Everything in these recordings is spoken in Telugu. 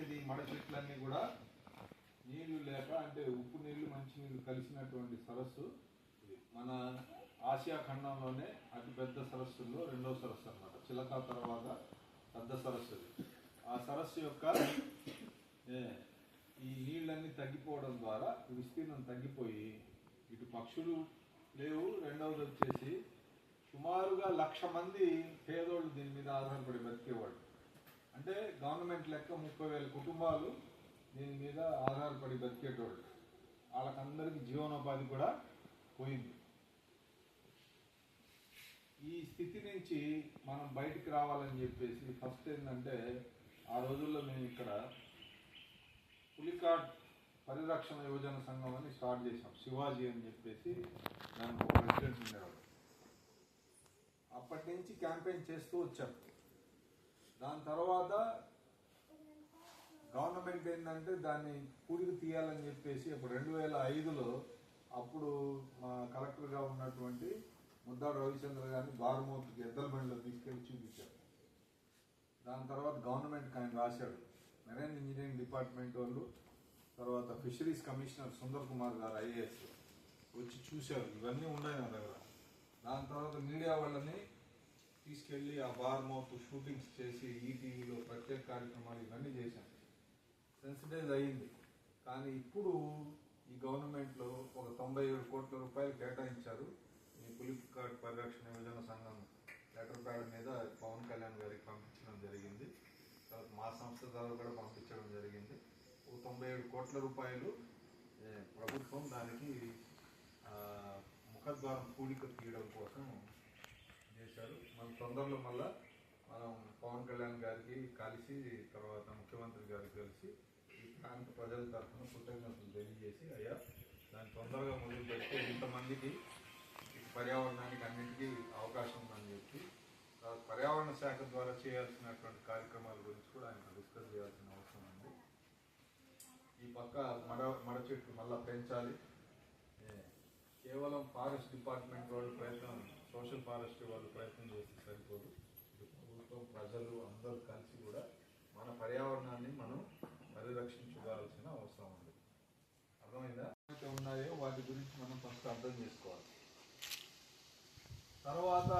ఇలాంటిది మడ చెట్లన్నీ కూడా నీళ్ళు లేక అంటే ఉప్పు నీళ్ళు మంచి నీళ్ళు కలిసినటువంటి సరస్సు. మన ఆసియా ఖండంలోనే అతి పెద్ద సరస్సుల్లో రెండవ సరస్సు అన్నమాట. చిలక తర్వాత పెద్ద సరస్సు ఆ సరస్సు యొక్క ఈ నీళ్ళన్నీ తగ్గిపోవడం ద్వారా విస్తీర్ణం తగ్గిపోయి ఇటు పక్షులు లేవు రెండవది వచ్చేసి సుమారుగా లక్ష మంది పేదోళ్ళు దీని మీద ఆధారపడి బతికేవాళ్ళు అంటే గవర్నమెంట్ లెక్క ముప్పై వేల కుటుంబాలు దీని మీద ఆధారపడి బతికేటోళ్ళు. వాళ్ళకందరికీ జీవనోపాధి కూడా పోయింది. ఈ స్థితి నుంచి మనం బయటికి రావాలని చెప్పేసి ఫస్ట్ ఏంటంటే ఆ రోజుల్లో మేము ఇక్కడ పులికాట్ పరిరక్షణ యువజన సంఘం అని స్టార్ట్ చేసాం శివాజీ అని చెప్పేసి దానికి ఒక ప్రెసిడెంట్ ఉండేవాడు. అప్పటి నుంచి క్యాంపెయిన్ చేస్తూ వచ్చాం. దాని తర్వాత గవర్నమెంట్ ఏంటంటే దాన్ని కూడికి తీయాలని చెప్పేసి ఇప్పుడు రెండు వేల ఐదులో అప్పుడు మా కలెక్టర్గా ఉన్నటువంటి ముద్దాడు రవిచంద్ర గారిని బారుమూర్తికి ఎద్దల బండిలో తీసుకెళ్ళి చూపించారు. దాని తర్వాత గవర్నమెంట్కి ఆయన రాశాడు. మెరైన్ ఇంజనీరింగ్ డిపార్ట్మెంట్ వాళ్ళు తర్వాత ఫిషరీస్ కమిషనర్ సుందర్ కుమార్ గారు ఐఏఎస్ వచ్చి చూశారు. ఇవన్నీ ఉన్నాయి నా దగ్గర. దాని తర్వాత మీడియా వాళ్ళని తీసుకెళ్ళి ఆ బార్ మౌత్ షూటింగ్స్ చేసి ఈటీవీలో ప్రత్యేక కార్యక్రమాలు ఇవన్నీ చేశాం. సెన్సిటైజ్ అయ్యింది కానీ ఇప్పుడు ఈ గవర్నమెంట్లో ఒక తొంభై ఏడు కోట్ల రూపాయలు కేటాయించారు ఈ పులికాట్ పరిరక్షణ యోజన సంఘం లెటర్ ప్యాడ్ మీద పవన్ కళ్యాణ్ గారికి పంపించడం జరిగింది. తర్వాత మా సంస్థ ద్వారా కూడా పంపించడం జరిగింది. ఓ తొంభై ఏడు కోట్ల రూపాయలు ప్రభుత్వం దానికి ముఖద్వారం కూడిక తీయడం కోసం చేశారు. మన తొందరలో మళ్ళా మనం పవన్ కళ్యాణ్ గారికి కలిసి తర్వాత ముఖ్యమంత్రి గారికి కలిసి ఈ ప్రాంత ప్రజల తరఫున కృతజ్ఞతలు తెలియజేసి అయ్యా దాన్ని తొందరగా మొదలు పెడితే ఇంతమందికి పర్యావరణానికి అన్నింటికీ అవకాశం ఉందని చెప్పి పర్యావరణ శాఖ ద్వారా చేయాల్సినటువంటి కార్యక్రమాల గురించి కూడా ఆయన డిస్కస్ చేయాల్సిన అవసరం ఉంది. ఈ పక్క మడ మడ చెట్లు మళ్ళీ పెంచాలి. కేవలం ఫారెస్ట్ డిపార్ట్మెంట్ వాళ్ళు ప్రయత్నం సోషల్ ఫారెస్ట్ వాళ్ళు ప్రయత్నం చేస్తే సరిపోదు. ప్రభుత్వం ప్రజలు అందరూ కలిసి కూడా మన పర్యావరణాన్ని మనం పరిరక్షించుకోవాల్సిన అవసరం ఉంది. అర్థమైందా? ఉన్నాయో వాటి గురించి మనం ఫస్ట్ అర్థం చేసుకోవాలి. తర్వాత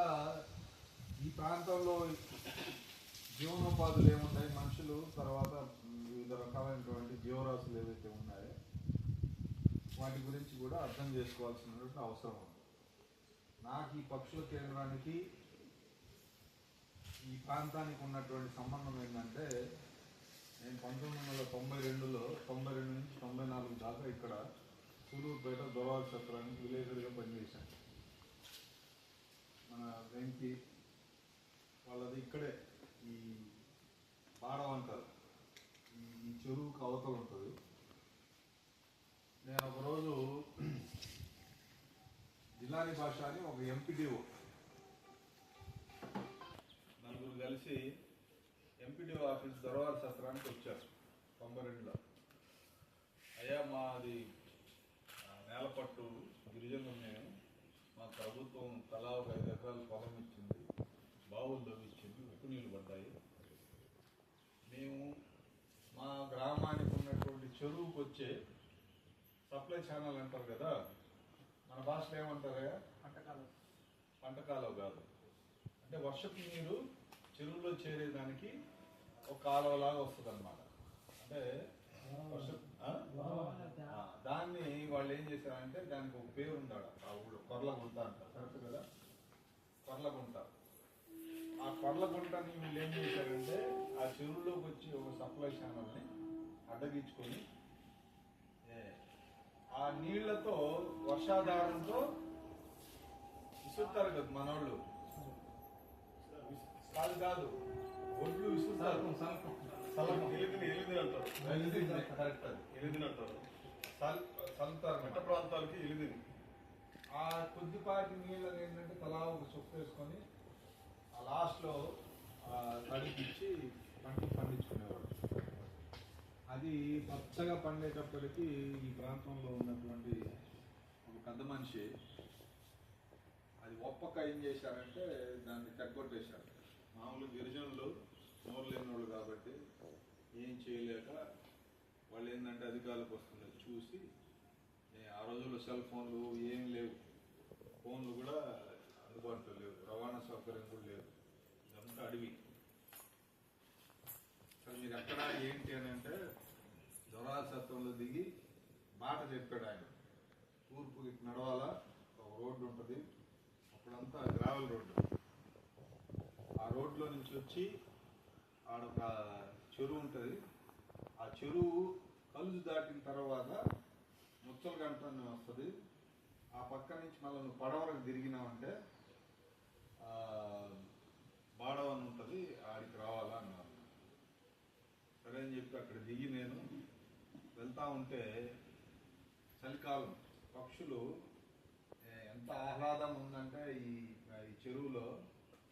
ఈ ప్రాంతంలో జీవనోపాధులు ఏమున్నాయి? మనుషులు తర్వాత వివిధ రకాలైనటువంటి జీవరాశులు ఏవైతే ఉన్నాయో వాటి గురించి కూడా అర్థం చేసుకోవాల్సినటువంటి అవసరం ఉంది. నాకు ఈ పక్షుల కేంద్రానికి ఈ ప్రాంతానికి ఉన్నటువంటి సంబంధం ఏంటంటే నేను పంతొమ్మిది వందల తొంభై రెండులో తొంభై రెండు నుంచి తొంభై నాలుగు దాకా ఇక్కడ సూలూరుపేట దొరవాల సత్రానికి విలేకరుగా పనిచేశాను. మన వెంకి వాళ్ళది ఇక్కడే ఈ పాడం అంటారు. ఈ ఈ చెరువుకు అవతల ఉంటుంది. నేను ఒకరోజు జిల్లాని భాష అని ఒక ఎంపీడీఓ. నలుగురు కలిసి ఎంపీడీఓ ఆఫీస్ దొరవారి సత్రానికి వచ్చారు తొంభై రెండులో. అయ్యా మాది నేలపట్టు గిరిజనులు మేము. మా ప్రభుత్వం తలా ఒక ఐదు ఎకరాల పొలం ఇచ్చింది బావులు తవ్విచ్చింది ఉప్పు నీళ్ళు పడ్డాయి. మేము మా గ్రామానికి ఉన్నటువంటి చెరువుకు వచ్చే సప్లై ఛానల్ అంటారు కదా మన భాషలో ఏమంటారా పంట కాలువ కాదు. అంటే వర్షపు నీరు చెరువులో చేరేదానికి ఒక కాలువలాగా వస్తుంది అనమాట అంటే దాన్ని వాళ్ళు ఏం చేశారంటే దానికి ఒక పేరు ఉండాడు ఆ ఊళ్ళో కొర్లగుంట అంటారు. కరెక్ట్ కదా? కొర్లగుంట. ఆ కొర్లగుంటని వీళ్ళు ఏం చేశారంటే ఆ చెరువులోకి వచ్చి ఒక సప్లై ఛానల్ని అడ్డగించుకొని ఆ నీళ్ళతో వర్షాధారంతో విసురుతారు కదా మనోళ్ళు. కాదు కాదు. ఒడ్లు విసురుతారు. అంటారు. కరెక్ట్ అది. అంటారు. సల్తారు మెట్ట ప్రాంతాలకి ఎలిదిని ఆ కొద్దిపాటి నీళ్ళని ఏంటంటే తలా ఒక చొప్పు వేసుకొని ఆ లాస్ట్లో తడిపించి పంటలు పండించుకునేవాడు అది పచ్చగా పండేటప్పటికి ఈ ప్రాంతంలో ఉన్నటువంటి ఒక పెద్ద మనిషి అది ఒప్పక ఏం చేశారంటే దాన్ని తగ్గొట్టేశారు. మామూలు గిరిజనులు నోరు లేని వాళ్ళు కాబట్టి ఏం చేయలేక వాళ్ళు ఏంటంటే అధికారులకు వస్తుంది చూసి ఆ రోజుల్లో సెల్ ఫోన్లు ఏం లేవు. ఫోన్లు కూడా అందుబాటులో లేవు. రవాణా సౌకర్యం కూడా లేదు. ఇదంతా అడవి. అసలు మీరు ఎక్కడ ఏంటి అని అంటే దొరాసత్వంలో దిగి మాట చెప్పాడు ఆయన. తూర్పు నడవాల నడవాలా? ఒక రోడ్డు ఉంటుంది. అప్పుడంతా గ్రావెల్ రోడ్డు. ఆ రోడ్లో నుంచి వచ్చి ఆడొక చెరువు ఉంటుంది. ఆ చెరువు కలుసు దాటిన తర్వాత ముచ్చల గంట వస్తుంది. ఆ పక్క నుంచి మళ్ళీ నువ్వు పడవరకు తిరిగినావంటే బాడవ అని ఉంటుంది. ఆడికి రావాలా అన్నారు సరే అని చెప్పి అక్కడ దిగి నేను వెళ్తా ఉంటే చలికాలం పక్షులు ఎంత ఆహ్లాదం ఉందంటే ఈ ఈ చెరువులో.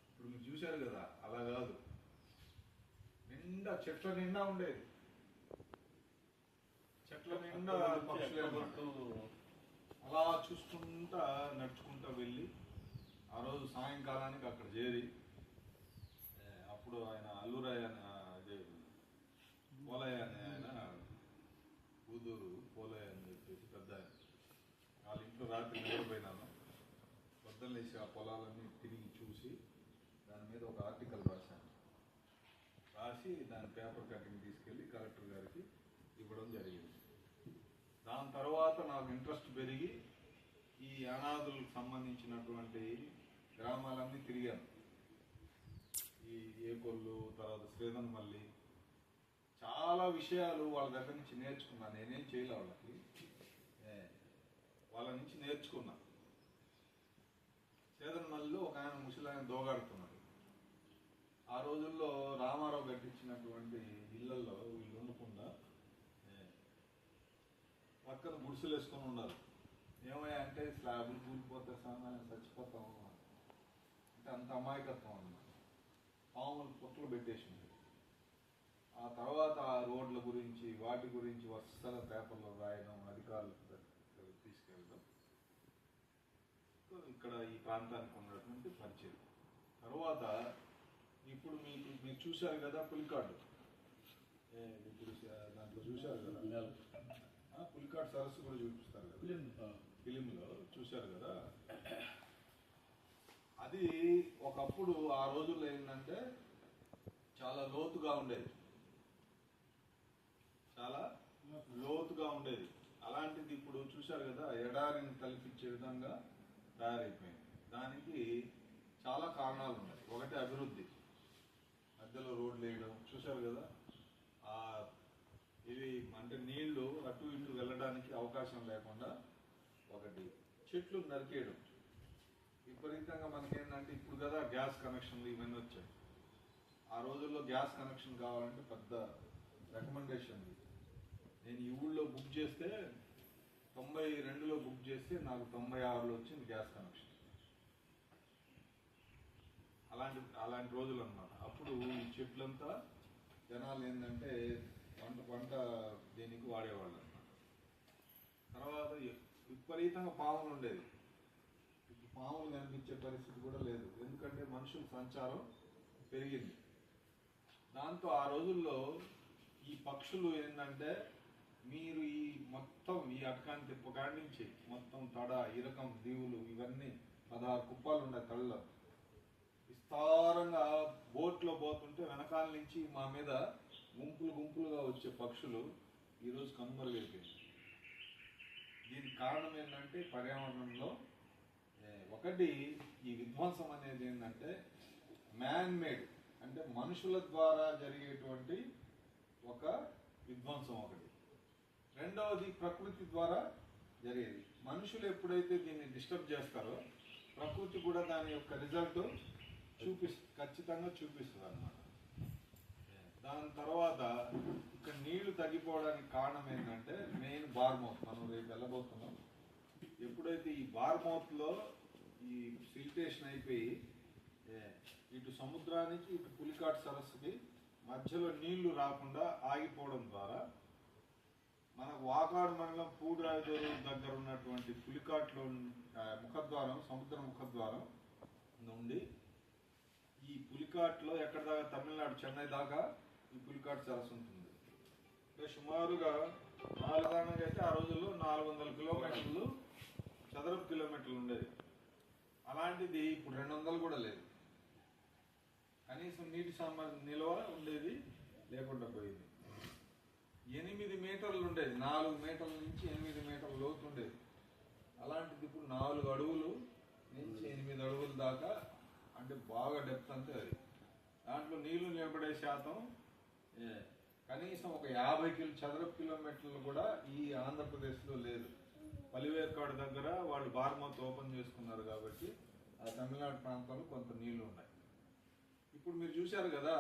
ఇప్పుడు మీరు చూశారు కదా అలా కాదు. నిండా చెట్ల నిండా ఉండేది. చెట్ల నిండా పక్షులే. అలా చూసుకుంటా నడుచుకుంటా వెళ్ళి ఆ రోజు సాయంకాలానికి అక్కడ చేరి ఏ, అప్పుడు ఆయన అల్లురాయ్ అని అదే పోలయ్య అనే ఆయన కూదూరు పోలయ్య అని చెప్పేసి పెద్ద ఆయన వాళ్ళ ఇంట్లో రాత్రి నిద్రపోయినాను పొద్దున్న లేచి ఆ పొలాలన్నీ తిరిగి చూసి దాని మీద ఒక ఆర్టికల్ రాశాను. రాసి దాని పేపర్ కటింగ్ తీసుకెళ్ళి కలెక్టర్ గారికి ఇవ్వడం జరిగింది. దాని తర్వాత నాకు ఇంట్రెస్ట్ పెరిగి ఈ అనాథులకు సంబంధించినటువంటి గ్రామాలన్నీ తిరిగాను. ఈ ఏకొల్లు తర్వాత శ్రీధన్మల్లి చాలా విషయాలు వాళ్ళ దగ్గర నుంచి నేర్చుకున్నా నేనేం చేయలే వాళ్ళకి. వాళ్ళ నుంచి నేర్చుకున్నా. శ్రీధన్మల్లిలో ఒక ఆయన ముసలాయన దోగాడుతున్నాడు. ఆ రోజుల్లో రామారావు కట్టించినటువంటి ఇళ్ళలో వీళ్ళు ఉండకుండా పక్కన గుడిసెలు వేసుకొని ఉన్నారు. ఏమయ్యా అంటే స్లాబులు కూలిపోతే సామాన్యం చచ్చిపోతాము అంటే అంత అమాయకత్వం అన్నమాట. పాములు పుట్టలు పెట్టేసింది. ఆ తర్వాత ఆ రోడ్ల గురించి వాటి గురించి వరుసగా పేపర్లో రాయడం అధికారులకు దగ్గరికి తీసుకెళ్ళడం ఇక్కడ ఈ ప్రాంతానికి ఉన్నటువంటి పరిచయం. తర్వాత ఇప్పుడు మీకు మీరు చూశారు కదా పులికాడు ఇప్పుడు దాంట్లో చూశారు కదా? ఆ, పులికాట్ సరస్సు కూడా చూపిస్తారు కదా? ఫిలింలో చూశారు కదా? అది ఒకప్పుడు ఆ రోజుల్లో ఏంటంటే చాలా లోతుగా ఉండేది. చాలా లోతుగా ఉండేది. అలాంటిది ఇప్పుడు చూశారు కదా ఎడారిని తలపించే విధంగా తయారైపోయింది. దానికి చాలా కారణాలు ఉన్నాయి. ఒకటి అభివృద్ధి. మధ్యలో రోడ్లు వేయడం చూశారు కదా? ఇవి అంటే నీళ్ళు అటు ఇటు వెళ్ళడానికి అవకాశం లేకుండా ఒకటి చెట్లు నరికేయడం. విపరీతంగా మనకేంటంటే ఇప్పుడు కదా గ్యాస్ కనెక్షన్లు ఇవన్నీ వచ్చాయి. ఆ రోజుల్లో గ్యాస్ కనెక్షన్ కావాలంటే పెద్ద రికమెండేషన్ నేను ఈ ఊళ్ళో బుక్ చేస్తే తొంభై రెండులో బుక్ చేస్తే నాకు తొంభై ఆరులో వచ్చింది గ్యాస్ కనెక్షన్. అలాంటి అలాంటి రోజులు అనమాట అప్పుడు ఈ చెట్లంతా జనాలు ఏంటంటే వంట పంట దేనికి వాడేవాళ్ళు అనమాట తర్వాత విపరీతంగా పాములు ఉండేది ఇప్పుడు పాములు కనిపించే పరిస్థితి కూడా లేదు. ఎందుకంటే మనుషుల సంచారం పెరిగింది. దాంతో ఆ రోజుల్లో ఈ పక్షులు ఏంటంటే మీరు ఈ మొత్తం ఈ అటకాన్ని తిప్పకాడి నుంచి మొత్తం తడ ఇరకం దీవులు ఇవన్నీ పదహారు కుప్పాలు ఉన్నాయి తళ్ళలో విస్తారంగా బోట్లో పోతుంటే వెనకాల నుంచి మా మీద గుంపులు గుంపులుగా వచ్చే పక్షులు ఈరోజు కనుమరుగైపోయింది దీనికి కారణం ఏంటంటే పర్యావరణంలో ఒకటి ఈ విధ్వంసం అనేది ఏంటంటే మ్యాన్ మేడ్ అంటే మనుషుల ద్వారా జరిగేటువంటి ఒక విధ్వంసం ఒకటి. రెండవది ప్రకృతి ద్వారా జరిగేది. మనుషులు ఎప్పుడైతే దీన్ని డిస్టర్బ్ చేస్తారో ప్రకృతి కూడా దాని యొక్క రిజల్ట్ చూపి ఖచ్చితంగా చూపిస్తుంది అన్నమాట దాని తర్వాత ఇక్కడ నీళ్ళు తగ్గిపోవడానికి కారణం ఏంటంటే మెయిన్ బార్మౌత్ మనం రేపు వెళ్ళబోతున్నాం. ఎప్పుడైతే ఈ బార్మౌత్లో ఈ సిల్టేషన్ అయిపోయి ఇటు సముద్రానికి ఇటు పులికాట్ సరస్సుకి మధ్యలో నీళ్ళు రాకుండా ఆగిపోవడం ద్వారా మనకు వాకాడు మండలం పూడిరాజోరు దగ్గర ఉన్నటువంటి పులికాట్లో ముఖద్వారం సముద్ర ముఖద్వారం నుండి ఈ పులికాట్లో ఎక్కడ దాకా? తమిళనాడు చెన్నై దాకా ఈ పులికాట్ సరస్సు ఉంటుంది. సుమారుగా నాలుగు అయితే ఆ రోజుల్లో నాలుగు వందల కిలోమీటర్లు చదరపు కిలోమీటర్లు ఉండేది. అలాంటిది ఇప్పుడు రెండు వందలు కూడా లేదు. కనీసం నీటి సామర్థ్యం నిల్వ ఉండేది లేకుండా పోయింది. ఎనిమిది మీటర్లు ఉండేది. నాలుగు మీటర్ల నుంచి ఎనిమిది మీటర్ల లోతు ఉండేది. అలాంటిది ఇప్పుడు నాలుగు అడుగులు నుంచి ఎనిమిది అడుగుల దాకా అంటే బాగా డెప్త్ అంతే అది. దాంట్లో నీళ్ళు నిలబడే శాతం కనీసం ఒక యాభై కిలో చదరపు కిలోమీటర్లు కూడా ఈ ఆంధ్రప్రదేశ్లో లేదు. పలివేర్కాడు దగ్గర వాళ్ళు బార్మౌత్ ఓపెన్ చేసుకున్నారు కాబట్టి ఆ తమిళనాడు ప్రాంతంలో కొంత నీళ్ళు ఉన్నాయి. ఇప్పుడు మీరు చూశారు కదా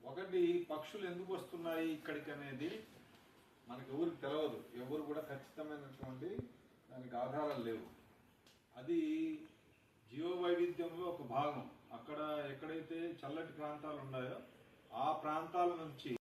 ఒకటి పక్షులు ఎందుకు వస్తున్నాయి ఇక్కడికి అనేది మనకి ఎవరికి తెలియదు ఎవరు కూడా ఖచ్చితమైనటువంటి దానికి ఆధారాలు లేవు. అది జీవ వైవిధ్యంలో ఒక భాగం. అక్కడ ఎక్కడైతే చల్లటి ప్రాంతాలు ఉన్నాయో ఆ ప్రాంతాల నుంచి